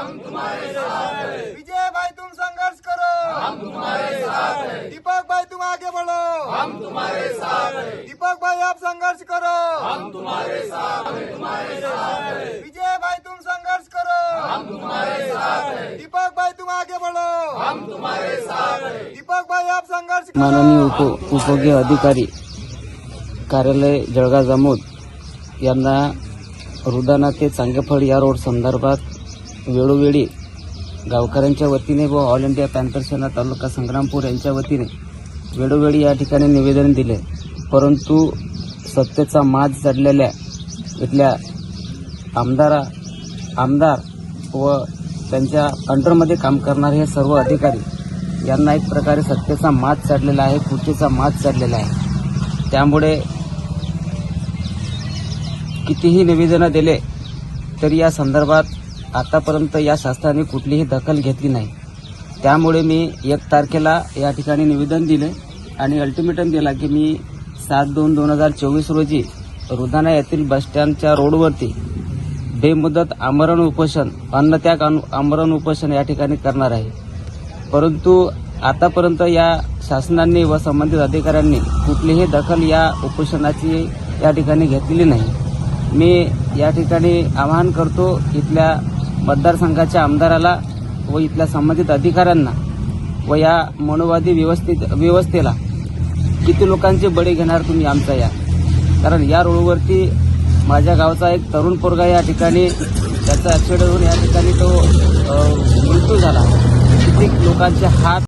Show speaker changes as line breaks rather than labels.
विजय भाई तुम संघर्ष करो। हम तुम्हारे साथ हैं। दीपक भाई तुम आगे बढ़ो। हम तुम्हारे साथ हैं। दीपक भाई आप संघर्ष करो। हम तुम्हारे साथ हैं। तुम्हारे साथ हैं। विजय भाई तुम संघर्ष करो। हम तुम्हारे साथ हैं। दीपक भाई तुम आगे बढ़ो। हम तुम्हारे साथ हैं। दीपक भाई आप संघर्ष करो।
माननीय उप उपयोगी अधिकारी कार्यालय जळगाव जामोद यांना रुदाना ते चांगेफळ या रोड संदर्भात वेळोवेळी गावकऱ्यांच्या वतीने व all India panther Sena taluka Sangrampur यांच्या वतीने वेळोवेळी या ठिकाणी निवेदन दिले. परंतु सत्तेचा माज चढलेल्या इथल्या आमदारा आमदार व त्यांच्या अंडरमध्ये काम करणारे हे सर्व अधिकारी यांना एक प्रकारे सत्तेचा माज चढलेला आहे खुर्चीचा माज चढलेला आहे. त्यामुळे कितीही निवेदनं दिले तरी या संदर्भात आतापर्यंत या शासनाने कुठलीही दखल घेतली नाही. त्यामुळे मी एक तारखेला या ठिकाणी निवेदन दिले आणि अल्टिमेटम दिला की मी सात दोन दोन हजार चोवीस रोजी रुधाना येथील बसस्टँडच्या रोडवरती बेमुदत आमरण उपोषण अन्नत्याग आमरण उपोषण या ठिकाणी करणार आहे. परंतु आतापर्यंत या शासनाने व संबंधित अधिकाऱ्यांनी कुठलीही दखल या उपोषणाची या ठिकाणी घेतलेली नाही. मी या ठिकाणी आवाहन करतो इथल्या मतदारसंघाच्या आमदाराला व इथल्या संबंधित अधिकाऱ्यांना व या मनोवादी व्यवस्थित व्यवस्थेला किती लोकांचे बळी घेणार तुम्ही आमचा या? कारण या रोडवरती माझ्या गावचा एक तरुण पोरगा या ठिकाणी त्याचा ॲक्सिडेंट होऊन या ठिकाणी तो मृत्यू झाला. किती लोकांचे हात